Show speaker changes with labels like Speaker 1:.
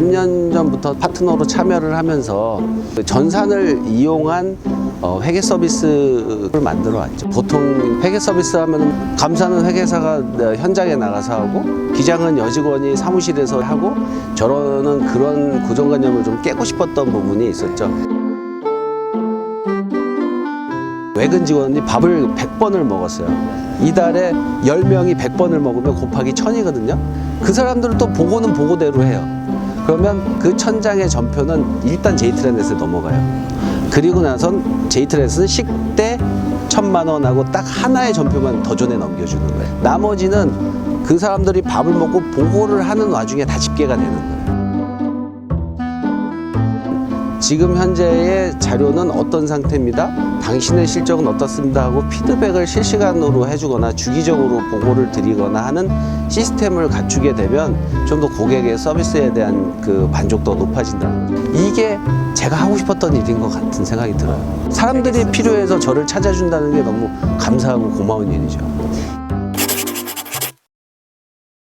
Speaker 1: 3년 전부터 파트너로 참여를 하면서 그 전산을 이용한 어, 회계 서비스를 만들어 왔죠. 보통 회계 서비스 하면 감사는 회계사가 어, 현장에 나가서 하고 기장은 여직원이 사무실에서 하고 저러는 그런 고정관념을 좀 깨고 싶었던 부분이 있었죠. 외근 직원이 밥을 100번을 먹었어요. 이달에 10명이 100번을 먹으면 곱하기 1000이거든요. 그 사람들은 또 보고는 보고대로 해요. 그러면 그 천장의 전표는 일단 제이트랜에서 넘어가요. 그리고 나선 제이트랜스는 식대 천만 원하고 딱 하나의 전표만 더 전에 넘겨주는 거예요. 나머지는 그 사람들이 밥을 먹고 보고를 하는 와중에 다 집계가 되는 거예요. 지금 현재의 자료는 어떤 상태입니다. 당신의 실적은 어떻습니다 하고 피드백을 실시간으로 해주거나 주기적으로 보고를 드리거나 하는 시스템을 갖추게 되면 좀 더 고객의 서비스에 대한 그 만족도가 높아진다는 거죠. 이게 제가 하고 싶었던 일인 것 같은 생각이 들어요. 사람들이 필요해서 저를 찾아준다는 게 너무 감사하고 고마운 일이죠.